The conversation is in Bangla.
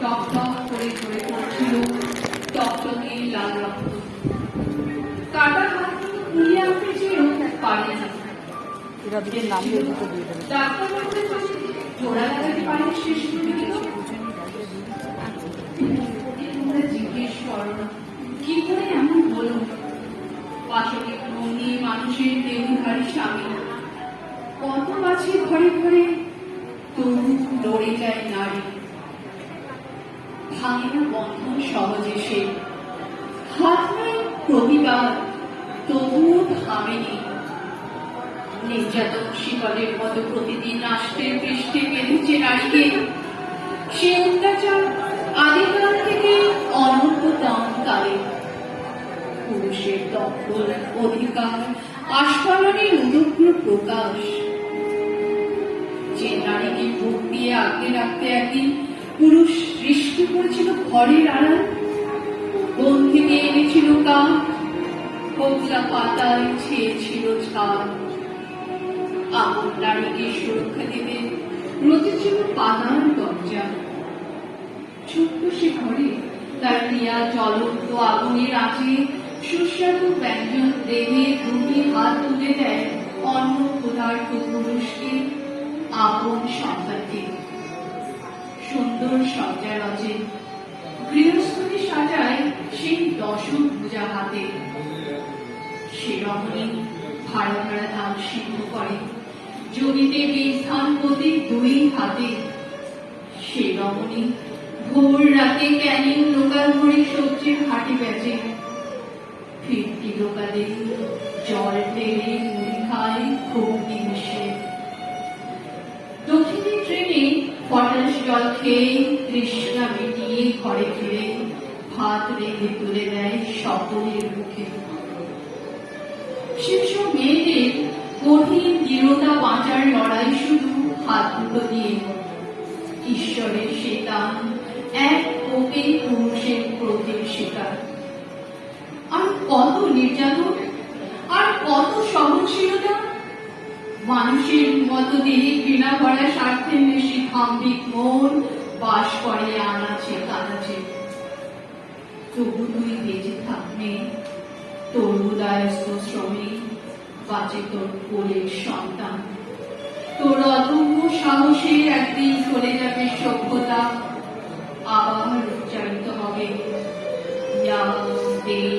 টক টক করে করে পড়ছিল টকটকে লাল রক্ত। কাটা হাত থেকে কুড়িয়ে আনতে চেয়েও পারে না ডাক্তার জোড়া লাগাতে পারে শেষ তোমরা জিজ্ঞেস করো কি করে এমন হলো? পাশকে মনি মানুষের দেহধারী স্বামী। কত আছে ঘরে ঘরে? তবু লড়ে যায় নারী। ভাঙে না বন্ধন সহজে সে। হাত তবুও থামেনি। নির্যাতন শিকলের মতো প্রতিদিন আসতে পৃষ্ঠে বেঁধেছে নারীকে। সে অত্যাচার আদিকাল থেকে কালে পুরুষের দখল, অধিকার আস্ফালনের প্রকাশ। যে নারীকে বুক দিয়ে আগলে রাখতে একদিন পুরুষ সৃষ্টি করেছিল ঘরের আড়াল, বন থেকে এনেছিল পাতায় ছেয়েছিল নারীকে সুরক্ষা দিতে দরজা। ছোট্ট সে ঘরে, তার ক্রিয়া জ্বলন্ত আগুনের আঁচে সুস্বাদু ব্যঞ্জন দেহে দুটি হাত তুলে দেয় অন্য ক্ষুধার্ত পুরুষকে। সজ্জা রচে গৃহস্থলী সাজায় সেই পূজা হাতে। সে ভাড়া ধান সিদ্ধ করে। জমিতে দুই হাতে, সে ভোর রাতে ক্যানিং লোকাল ভরে সবজির হাটে বেচে। ফিরতি লোকালে জল টেনে মুড়ি খায় খুব নিমিশে দক্ষিণে ট্রেনে পটাশ জল খেয়ে তৃষ্ণা মিটিয়ে ঘরে ফিরে ভাত রেখে তুলে দেয় সকলের মুখে। সেসব মেয়েদের কঠিন দৃঢ়তা বাঁচার লড়াই শুধু হাত দুটো দিয়ে ঈশ্বরের সে দান এক কোপে পুরুষের ক্রোধের শিকার আর কত নির্যাতন, আর কত সহনশীলতা? মানুষের মতো দেহে ঘৃণা ভরা স্বার্থের বেশি ভাম্বিক মন বাস করে আনাচে কানাচে তবু তুই বেঁচে থাকবে তোর উদয়স্থ শ্রমে বাঁচে তোর কোলের সন্তান। তোর অদম্য সাহসে একদিন চলে যাবে সভ্যতা, আবার উচ্চারিত হবে দেবী